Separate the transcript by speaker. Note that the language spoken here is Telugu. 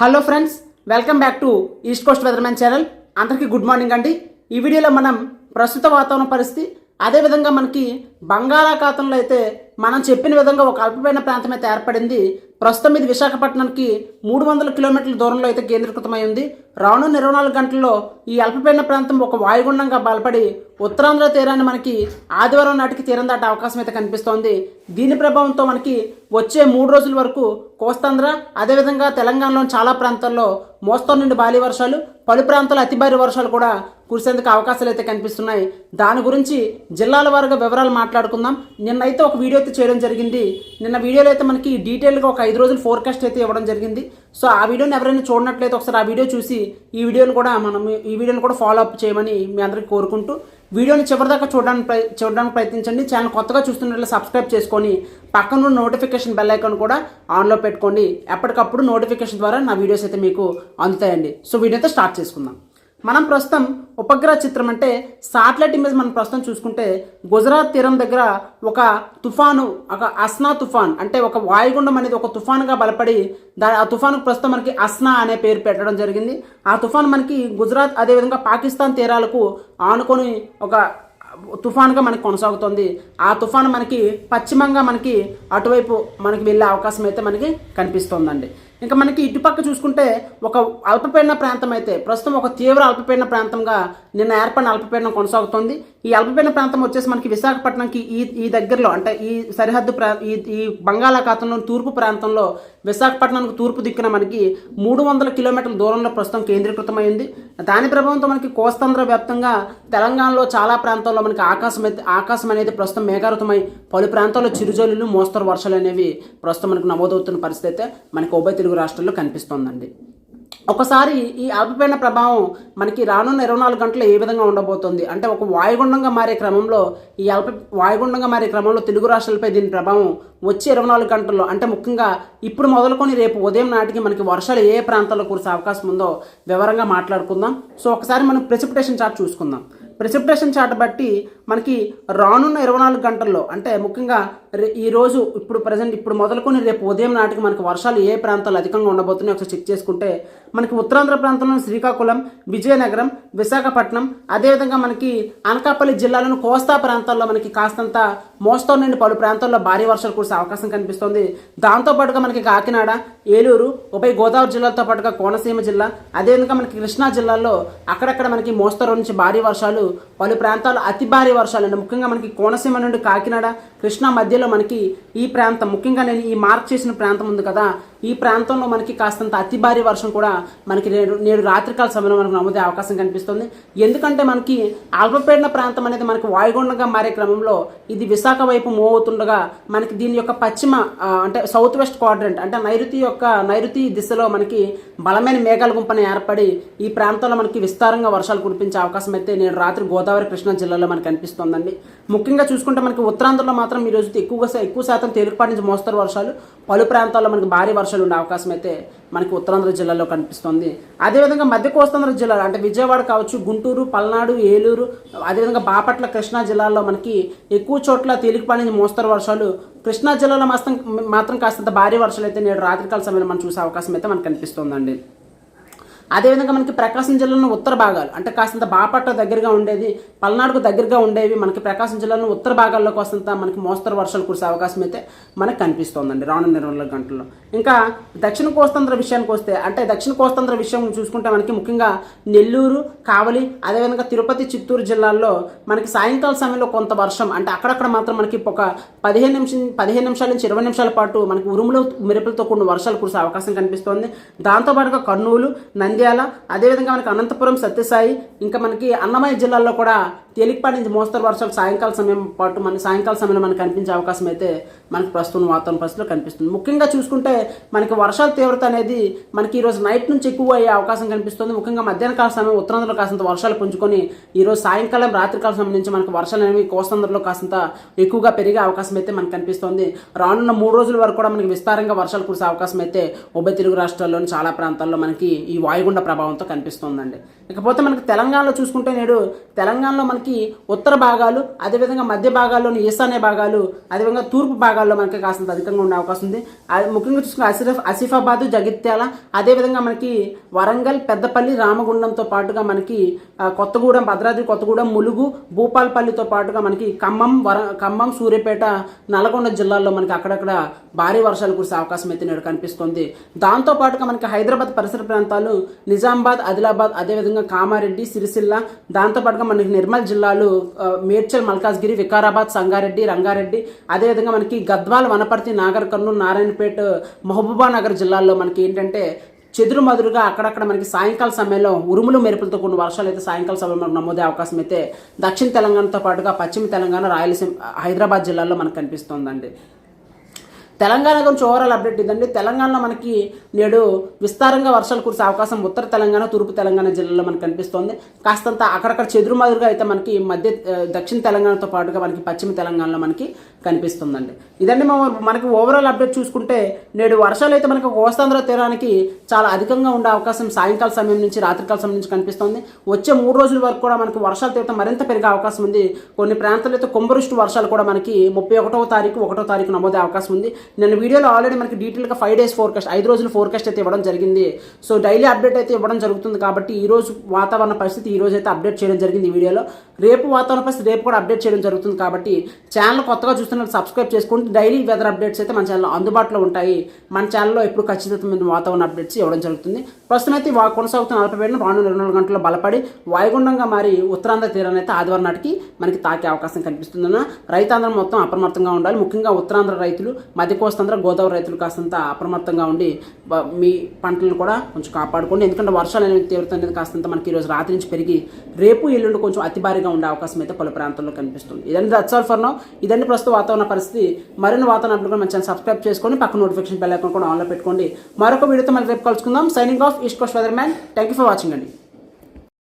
Speaker 1: Hello friends welcome back to East Coast weathermen channel. అందరికీ గుడ్ మార్నింగ్ అండి. ఈ వీడియోలో మనం ప్రస్తుత వాతావరణ పరిస్థితి అదేవిధంగా మనకి బంగాళాఖాతంలో అయితే మనం చెప్పిన విధంగా ఒక అల్పపీడన ప్రాంతం అయితే ఏర్పడింది. ప్రస్తుతం ఇది విశాఖపట్నానికి మూడు వందల కిలోమీటర్ల దూరంలో అయితే కేంద్రీకృతమై ఉంది. రానున్న ఇరవై నాలుగు గంటల్లో ఈ అల్పపీడన ప్రాంతం ఒక వాయుగుండంగా బలపడి ఉత్తరాంధ్ర తీరాన్ని మనకి ఆదివారం నాటికి తీరం దాటే అవకాశం అయితే కనిపిస్తోంది. దీని ప్రభావంతో మనకి వచ్చే మూడు రోజుల వరకు కోస్తాంధ్ర అదేవిధంగా తెలంగాణలోని చాలా ప్రాంతాల్లో మోస్తరు నుండి భారీ వర్షాలు పలు ప్రాంతాల అతి భారీ వర్షాలు కూడా కురిసేందుకు అవకాశాలు అయితే కనిపిస్తున్నాయి. దాని గురించి జిల్లాల వారుగా వివరాలు మాట్లాడుకుందాం. నిన్నైతే ఒక వీడియో అయితే చేయడం జరిగింది. నిన్న వీడియోలో అయితే మనకి డీటెయిల్గా ఒక ఐదు రోజులు ఫోర్కాస్ట్ అయితే ఇవ్వడం జరిగింది. సో ఆ వీడియోని ఎవరైనా చూడనట్లయితే ఒకసారి ఆ వీడియో చూసి ఈ వీడియోని కూడా మనం ఈ వీడియోని కూడా ఫాలో అప్ చేయమని మీ అందరికీ కోరుకుంటూ వీడియోని చివరిదాకా చూడడానికి ప్రయ చూడడానికి ప్రయత్నించండి. ఛానల్ కొత్తగా చూస్తున్నట్లు సబ్స్క్రైబ్ చేసుకొని పక్కన ఉన్న నోటిఫికేషన్ బెల్ ఐకాన్ కూడా ఆన్లో పెట్టుకోండి. ఎప్పటికప్పుడు నోటిఫికేషన్ ద్వారా నా వీడియోస్ అయితే మీకు అందుతాయండి. సో వీడియోతో స్టార్ట్ చేసుకుందాం. మనం ప్రస్తుతం ఉపగ్రహ చిత్రం అంటే సాటిలైట్ ఇమేజ్ మనం ప్రస్తుతం చూసుకుంటే గుజరాత్ తీరం దగ్గర ఒక తుఫాను ఒక అస్నా తుఫాన్ అంటే ఒక వాయుగుండం అనేది ఒక తుఫానుగా బలపడి దా ఆ తుఫానుకు ప్రస్తుతం మనకి అస్నా అనే పేరు పెట్టడం జరిగింది. ఆ తుఫాన్ మనకి గుజరాత్ అదేవిధంగా పాకిస్తాన్ తీరాలకు ఆనుకొని ఒక తుఫాన్గా మనకి కొనసాగుతుంది. ఆ తుఫాన్ మనకి పశ్చిమంగా మనకి అటువైపు మనకి వెళ్ళే అవకాశం అయితే మనకి కనిపిస్తోందండి. ఇంకా మనకి ఇటుపక్క చూసుకుంటే ఒక అల్పపీడన ప్రాంతం అయితే ప్రస్తుతం ఒక తీవ్ర అల్పపీడన ప్రాంతంగా నిన్న ఏర్పడిన అల్పపీడనం కొనసాగుతుంది. ఈ అల్పపీడన ప్రాంతం వచ్చేసి మనకి విశాఖపట్నంకి ఈ ఈ దగ్గరలో అంటే ఈ సరిహద్దు ప్రా ఈ ఈ బంగాళాఖాతంలో తూర్పు ప్రాంతంలో విశాఖపట్నానికి తూర్పు దిక్కున మనకి మూడు వందల కిలోమీటర్ల దూరంలో ప్రస్తుతం కేంద్రీకృతమైంది. దాని ప్రభావంతో మనకి కోస్తాంధ్ర వ్యాప్తంగా తెలంగాణలో చాలా ప్రాంతాల్లో మనకి ఆకాశం అయితే ఆకాశం అనేది ప్రస్తుతం మేఘారుతమై పలు ప్రాంతాల్లో చిరుజల్లులు మోస్తరు వర్షాలు అనేవి ప్రస్తుతం మనకు నమోదవుతున్న పరిస్థితి అయితే మనకి ఉభయ తెలుగు రాష్ట్రాల్లో కనిపిస్తోందండి. ఒకసారి ఈ అల్పపీడన ప్రభావం మనకి రానున్న ఇరవై నాలుగు గంటలు ఏ విధంగా ఉండబోతుంది? అంటే ఒక వాయుగుండంగా మారే క్రమంలో ఈ అల్ప వాయుగుండంగా మారే క్రమంలో తెలుగు రాష్ట్రాలపై దీని ప్రభావం వచ్చే ఇరవై నాలుగు గంటల్లో అంటే ముఖ్యంగా ఇప్పుడు మొదలుకొని రేపు ఉదయం నాటికి మనకి వర్షాలు ఏ ప్రాంతాల్లో కురిసే అవకాశం ఉందో వివరంగా మాట్లాడుకుందాం. సో ఒకసారి మనం ప్రెసిపిటేషన్ చార్ట్ చూసుకుందాం. ప్రిసిప్టేషన్ చార్ట్ బట్టి మనకి రానున్న ఇరవై నాలుగు గంటల్లో అంటే ముఖ్యంగా రే- ఈ రోజు ఇప్పుడు ప్రజెంట్ ఇప్పుడు మొదలుకొని రేపు ఉదయం నాటికి మనకి వర్షాలు ఏ ప్రాంతాలు అధికంగా ఉండబోతున్నాయి ఒకసారి చెక్ చేసుకుంటే మనకి ఉత్తరాంధ్ర ప్రాంతంలోని శ్రీకాకుళం విజయనగరం విశాఖపట్నం అదేవిధంగా మనకి అనకాపల్లి జిల్లాలోని కోస్తా ప్రాంతాల్లో మనకి కాస్తంత మోస్తరు నుండి పలు ప్రాంతాల్లో భారీ వర్షాలు కురిసే అవకాశం కనిపిస్తుంది. దాంతోపాటుగా మనకి కాకినాడ ఏలూరు ఉభయ గోదావరి జిల్లాలతో పాటుగా కోనసీమ జిల్లా అదేవిధంగా మనకి కృష్ణా జిల్లాలో అక్కడక్కడ మనకి మోస్తరు నుంచి భారీ వర్షాలు పలు ప్రాంతాల్లో అతి భారీ వర్షాలు ముఖ్యంగా మనకి కోనసీమ నుండి కాకినాడ కృష్ణా మధ్యలో మనకి ఈ ప్రాంతం. ముఖ్యంగా నేను ఈ మార్క్ చేసిన ప్రాంతం ఉంది కదా. ఈ ప్రాంతంలో మనకి కాస్తంత అతి భారీ వర్షం కూడా మనకి నేడు నేడు రాత్రికాల సమయంలో మనకు నమోదే అవకాశం కనిపిస్తుంది. ఎందుకంటే మనకి అల్పపీడన ప్రాంతం అనేది మనకి వాయుగుండంగా మారే క్రమంలో ఇది విశాఖ వైపు మూవ్ అవుతుండగా మనకి దీని యొక్క పశ్చిమ అంటే సౌత్ వెస్ట్ క్వాడ్రంట్ అంటే నైరుతి యొక్క నైరుతి దిశలో మనకి బలమైన మేఘాల గుంపని ఏర్పడి ఈ ప్రాంతంలో మనకి విస్తారంగా వర్షాలు కురిపించే అవకాశం అయితే నేడు రాత్రి గోదావరి కృష్ణా జిల్లాలో మనకి కనిపిస్తోందండి. ముఖ్యంగా చూసుకుంటే మనకి ఉత్తరాంధ్రలో మాత్రం మాత్రం ఈరోజు ఎక్కువగా ఎక్కువ శాతం తేలికపాటి నుంచి మోస్తరు వర్షాలు. పలు ప్రాంతాల్లో మనకి భారీ వర్షాలు ఉండే అవకాశం అయితే మనకి ఉత్తరాంధ్ర జిల్లాలో కనిపిస్తుంది. అదేవిధంగా మధ్య కోస్తాంధ్ర జిల్లాలో అంటే విజయవాడ కావచ్చు గుంటూరు పల్నాడు ఏలూరు అదేవిధంగా బాపట్ల కృష్ణా జిల్లాల్లో మనకి ఎక్కువ చోట్ల తేలికపాటి నుంచి మోస్తరు వర్షాలు. కృష్ణా జిల్లాలో మాత్రం మాత్రం కాస్తంత భారీ వర్షాలు అయితే నేడు రాత్రికాల సమయంలో మనం చూసే అవకాశం అయితే మనకు కనిపిస్తుందండి. అదేవిధంగా మనకి ప్రకాశం జిల్లాలో ఉత్తర భాగాలు అంటే కాస్తంత బాపట్ల దగ్గరగా ఉండేది పల్నాడుకు దగ్గరగా ఉండేవి మనకి ప్రకాశం జిల్లాలో ఉత్తర భాగాల్లో కాస్తంత మనకి మోస్తరు వర్షాలు కురిసే అవకాశం అయితే మనకు కనిపిస్తోందండి రానున్న ఇరవై నాలుగు గంటల్లో. ఇంకా దక్షిణ కోస్తాంధ్ర విషయానికి వస్తే అంటే దక్షిణ కోస్తాంధ్ర విషయం చూసుకుంటే మనకి ముఖ్యంగా నెల్లూరు కావలి అదేవిధంగా తిరుపతి చిత్తూరు జిల్లాల్లో మనకి సాయంకాల సమయంలో కొంత వర్షం అంటే అక్కడక్కడ మాత్రం మనకి ఒక పదిహేను నిమిషం పదిహేను నిమిషాల నుంచి ఇరవై నిమిషాల పాటు మనకి ఉరుములు మెరుపులతో కూడిన వర్షాలు కురిసే అవకాశం కనిపిస్తోంది. దాంతోపాటుగా కర్నూలు నంది నంద్యాల అదేవిధంగా మనకి అనంతపురం సత్యసాయి ఇంకా మనకి అన్నమయ్య జిల్లాల్లో కూడా తేలికపాటి నుంచి మోస్తరు వర్షాలు సాయంకాల సమయం పాటు మన సాయంకాల సమయంలో మనకు కనిపించే అవకాశం అయితే మనకి ప్రస్తుతం వాతావరణ పరిస్థితిలో కనిపిస్తుంది. ముఖ్యంగా చూసుకుంటే మనకి వర్షాల తీవ్రత అనేది మనకి ఈరోజు నైట్ నుంచి ఎక్కువ అయ్యే అవకాశం కనిపిస్తుంది. ముఖ్యంగా మధ్యాహ్న కాల సమయం ఉత్తరాంధ్రలో కాస్తంత వర్షాలు పుంజుకొని ఈరోజు సాయంకాలం రాత్రికాల సమయం నుంచి మనకు వర్షాలు అనేవి కోస్తాంధ్రలో కాస్తంత ఎక్కువగా పెరిగే అవకాశం అయితే మనకు కనిపిస్తుంది. రానున్న మూడు రోజుల వరకు కూడా మనకి విస్తారంగా వర్షాలు కురిసే అవకాశం అయితే ఉభయ తెలుగు రాష్ట్రాల్లోని చాలా ప్రాంతాల్లో మనకి ఈ వాయుగుండ ప్రభావంతో కనిపిస్తోందండి. ఇకపోతే మనకి తెలంగాణలో చూసుకుంటే నేడు తెలంగాణలో మనకి ఉత్తర భాగాలు అదేవిధంగా మధ్య భాగాల్లోని ఈశాన్య భాగాలు అదేవిధంగా తూర్పు భాగాల్లో మనకి కాస్తంత అధికంగా ఉండే అవకాశం ఉంది. అది ముఖ్యంగా చూసుకుంటే అసిఫ్ ఆసిఫాబాద్ జగిత్యాల అదేవిధంగా మనకి వరంగల్ పెద్దపల్లి రామగుండంతో పాటుగా మనకి కొత్తగూడెం భద్రాద్రి కొత్తగూడెం ములుగు భూపాలపల్లితో పాటుగా మనకి ఖమ్మం వర ఖమ్మం సూర్యాపేట నల్గొండ జిల్లాల్లో మనకి అక్కడక్కడ భారీ వర్షాలు కురిసే అవకాశం అయితే నేడు కనిపిస్తుంది. దాంతో పాటుగా మనకి హైదరాబాద్ పరిసర ప్రాంతాలు నిజామాబాద్ ఆదిలాబాద్ అదేవిధంగా కామారెడ్డి సిరిసిల్ల దాంతోపాటుగా మనకి నిర్మల్ జిల్లాలు మేడ్చల్ మల్కాజ్గిరి వికారాబాద్ సంగారెడ్డి రంగారెడ్డి అదేవిధంగా మనకి గద్వాల వనపర్తి నాగర్ కర్నూలు నారాయణపేట మహబూబానగర్ జిల్లాల్లో మనకి ఏంటంటే చెదురు మదురుగా అక్కడక్కడ మనకి సాయంకాల సమయంలో ఉరుములు మెరుపులతో కొన్ని వర్షాలు అయితే సాయంకాల సమయంలో మనకు నమోదే అవకాశం అయితే దక్షిణ తెలంగాణతో పాటుగా పశ్చిమ తెలంగాణ రాయలసీమ హైదరాబాద్ జిల్లాల్లో మనకు కనిపిస్తోందండి. తెలంగాణ గురించి ఓవరాల్ అప్డేట్ ఇదండి. తెలంగాణలో మనకి నేడు విస్తారంగా వర్షాలు కురిసే అవకాశం ఉత్తర తెలంగాణ తూర్పు తెలంగాణ జిల్లాలో మనకు కనిపిస్తోంది. కాస్తంత అక్కడక్కడ చెదురుమదురుగా అయితే మనకి మధ్య దక్షిణ తెలంగాణతో పాటుగా మనకి పశ్చిమ తెలంగాణలో మనకి కనిపిస్తుందండి. ఇదండి మనకి ఓవరాల్ అప్డేట్ చూసుకుంటే నేడు వర్షాలు అయితే మనకు కోస్తాంధ్ర తీరానికి చాలా అధికంగా ఉండే అవకాశం సాయంకాల సమయం నుంచి రాత్రికాల సమయం నుంచి కనిపిస్తుంది. వచ్చే మూడు రోజుల వరకు కూడా మనకు వర్షాల తీవ్రత మరింత పెరిగే అవకాశం ఉంది. కొన్ని ప్రాంతాల్లో అయితే కుంభరుష్టి వర్షాలు కూడా మనకి ముప్పై ఒకటవ తారీఖు ఒకటో తారీఖు నమోదే అవకాశం ఉంది. నేను వీడియోలో ఆల్రెడీ మనకి డీటెయిల్గా ఫైవ్ డేస్ ఫోర్కాస్ట్ ఐదు రోజుల ఫోర్కాస్ట్ అయితే ఇవ్వడం జరిగింది. సో డైలీ అప్డేట్ అయితే ఇవ్వడం జరుగుతుంది కాబట్టి ఈ రోజు వాతావరణ పరిస్థితి ఈ రోజు అయితే అప్డేట్ చేయడం జరిగింది ఈ వీడియోలో. రేపు వాతావరణ పరిస్థితి రేపు కూడా అప్డేట్ చేయడం జరుగుతుంది కాబట్టి ఛానల్ కొత్తగా చూస్తున్న సబ్స్క్రైబ్ చేసుకోండి. డైలీ వెదర్ అప్డేట్స్ అయితే మన ఛానల్లో అందుబాటులో ఉంటాయి. మన ఛానల్లో ఎప్పుడు ఖచ్చితమైన వాతావరణ అప్డేట్స్ ఇవ్వడం జరుగుతుంది. ప్రస్తుతం అయితే వా కొనసాగుతున్న అల్పపీడనం రాను ఇరవై నాలుగు గంటల్లో బలపడి వాయుగుండంగా మారి ఉత్తరాంధ్ర తీరాన్ని అయితే ఆదివారం నాటికి మనకి తాకే అవకాశం కనిపిస్తుందన్న. రైతాంధ్రం మొత్తం అప్రమత్తంగా ఉండాలి. ముఖ్యంగా ఉత్తరాంధ్ర రైతులు మధ్య కోస్తాంధ్ర గోదావరి రైతులు కాస్తంత అప్రమత్తంగా ఉండి మీ పంటలను కూడా కొంచెం కాపాడుకోండి. ఎందుకంటే వర్షాలు అనేవి తీవ్రత అనేది కాస్తంత మనకి ఈరోజు రాత్రి నుంచి పెరిగి రేపు ఎల్లుండి కొంచెం అతి భారీగా ఉండే అవకాశం అయితే పలు ప్రాంతాల్లో కనిపిస్తుంది. ఇదండి దట్స్ ఆల్ ఫర్ నౌ ఇదండి ప్రస్తుత వాతావరణ పరిస్థితి. మరిన్ని వాతావరణ అప్డేట్ కూడా మన ఛానల్ సబ్స్క్రైబ్ చేసుకొని పక్క నోటిఫికేషన్ బెల్ ఐకాన్ కూడా ఆన్లో పెట్టుకోండి. మరొక వీడియోతో మళ్ళీ రేపు కలుసుకుందాం. Signing off East Coast weather man thank you for watching అండి.